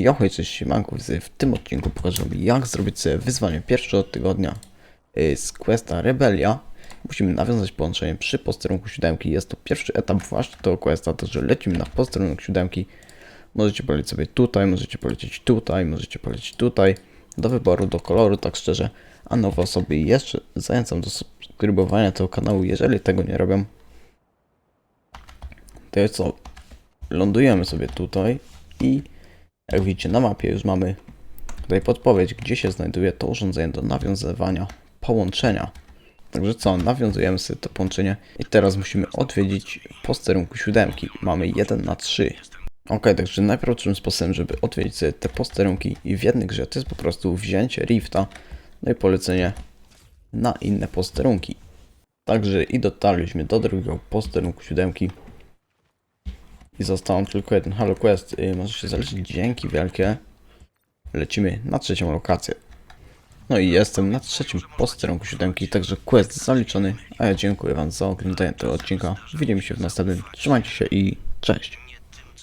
Ja cześć siemanku, w tym odcinku pokażę jak zrobić sobie wyzwanie pierwsze od tygodnia y, z questa Rebelia. Musimy nawiązać połączenie przy posterunku siódemki. Jest to pierwszy etap właśnie tego questa, to że lecimy na posterunek siódemki. Możecie polecieć sobie tutaj, możecie polecieć tutaj, możecie polecieć tutaj. Do wyboru, do koloru, tak szczerze. A nowe osoby jeszcze zachęcam do subskrybowania tego kanału, jeżeli tego nie robią. To jest co? Lądujemy sobie tutaj i jak widzicie na mapie już mamy tutaj podpowiedź, gdzie się znajduje to urządzenie do nawiązywania połączenia. Także co, nawiązujemy sobie to połączenie i teraz musimy odwiedzić posterunku siódemki. Mamy 1 na 3. Ok, także najprostszym sposobem, żeby odwiedzić sobie te posterunki i w jednej grze to jest po prostu wzięcie rifta, no i polecenie na inne posterunki. Także i dotarliśmy do drugiego posterunku siódemki. I został tylko jeden Halo Quest. Yy, może się zaliczyć dzięki wielkie. Lecimy na trzecią lokację. No i jestem na trzecim posterunku siódemki, także quest zaliczony. A ja dziękuję Wam za oglądanie tego odcinka. Widzimy się w następnym. Trzymajcie się i cześć.